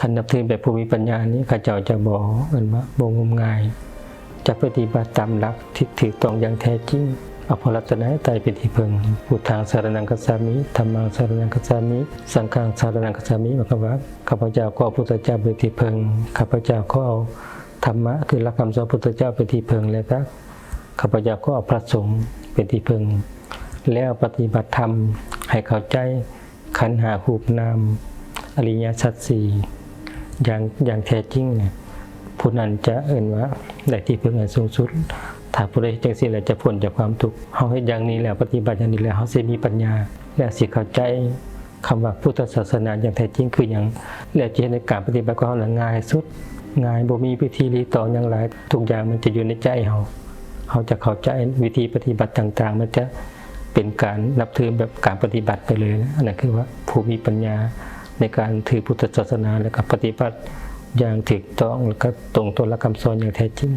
คันนับถือแบบผู้มีปัญญานี้ข้าเจ้าจะบอกเอินว่าบ่งมงาย จะปฏิบัติตามหลักที่ถูกต้องอย่างแท้จริงเอาพระรัตนตรัยเป็นที่พึงพุทธังสารนังคัจฉามิธรรมังสารนังคัจฉามิ สังฆังสารนังคัจฉามิหมายความว่าข้าพเจ้าก็พุทธเจ้าเป็นที่พึงข้าพเจ้าก็เอาธรรมะคือหลักคำสอนพุทธเจ้าเป็นที่พึงแล้วก็ข้าพเจ้าก็เอาพระสงฆ์เป็นที่พึงแล้วปฏิบัติธรรมให้เข้าใจขันหาหูปนามอริยสัจสี่ อย่างอย่างแท้จริงเนี่ยผู้นั้นจะเอ่นว่าได้ที่พึ่งอันสูงสุด ถ้าผู้ใดจังซี่แล้วจะพ้นจากความทุกข์เฮาเฮ็ดอย่างนี้แล้วปฏิบัติอย่างนี้แล้วเฮาสิมีปัญญา และสิเข้าใจคำว่าพุทธศาสนาอย่างแท้จริงคือหยังและจะเห็นในการปฏิบัติของเฮานั้นง่ายสุดง่ายบ่มีพิธีรีตองอย่างหลายทุกอย่างมันจะอยู่ในใจเฮาเฮาจะเข้าใจวิธีปฏิบัติต่าง ๆ มันจะเป็นการนับถือแบบการปฏิบัติไปเลยนะอันนั้นคือว่าผู้มีปัญญา ในการถือพุทธศาสนาแล้วก็ปฏิบัติอย่างถูกต้องแล้วก็ตรงตัวหลักคำสอนอย่างแท้จริง